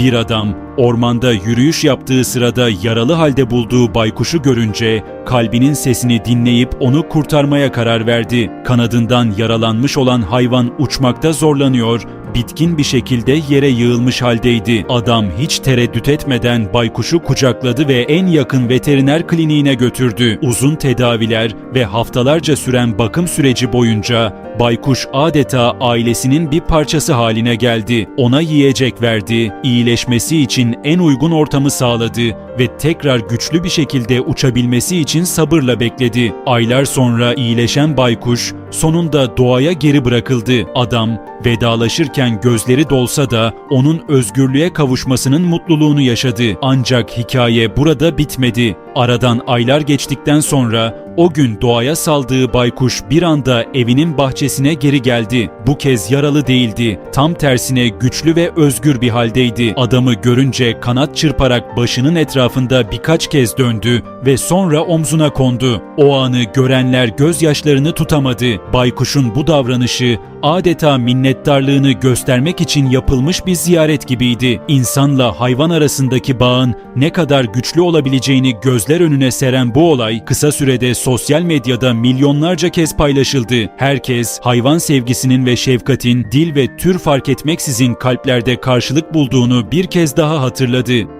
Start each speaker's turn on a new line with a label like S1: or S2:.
S1: Bir adam ormanda yürüyüş yaptığı sırada yaralı halde bulduğu baykuşu görünce kalbinin sesini dinleyip onu kurtarmaya karar verdi. Kanadından yaralanmış olan hayvan uçmakta zorlanıyor, bitkin bir şekilde yere yığılmış haldeydi. Adam hiç tereddüt etmeden baykuşu kucakladı ve en yakın veteriner kliniğine götürdü. Uzun tedaviler ve haftalarca süren bakım süreci boyunca baykuş adeta ailesinin bir parçası haline geldi. Ona yiyecek verdi, iyileşmesi için en uygun ortamı sağladı ve tekrar güçlü bir şekilde uçabilmesi için sabırla bekledi. Aylar sonra iyileşen baykuş sonunda doğaya geri bırakıldı. Adam vedalaşırken gözleri dolsa da onun özgürlüğe kavuşmasının mutluluğunu yaşadı. Ancak hikaye burada bitmedi. Aradan aylar geçtikten sonra o gün doğaya saldığı baykuş bir anda evinin bahçesine geri geldi. Bu kez yaralı değildi. Tam tersine güçlü ve özgür bir haldeydi. Adamı görünce kanat çırparak başının etrafında birkaç kez döndü ve sonra omzuna kondu. O anı görenler gözyaşlarını tutamadı. Baykuşun bu davranışı adeta minnettarlığını göstermek için yapılmış bir ziyaret gibiydi. İnsanla hayvan arasındaki bağın ne kadar güçlü olabileceğini gözler önüne seren bu olay kısa sürede sosyal medyada milyonlarca kez paylaşıldı. Herkes hayvan sevgisinin ve şefkatin dil ve tür fark etmeksizin kalplerde karşılık bulduğunu bir kez daha hatırladı.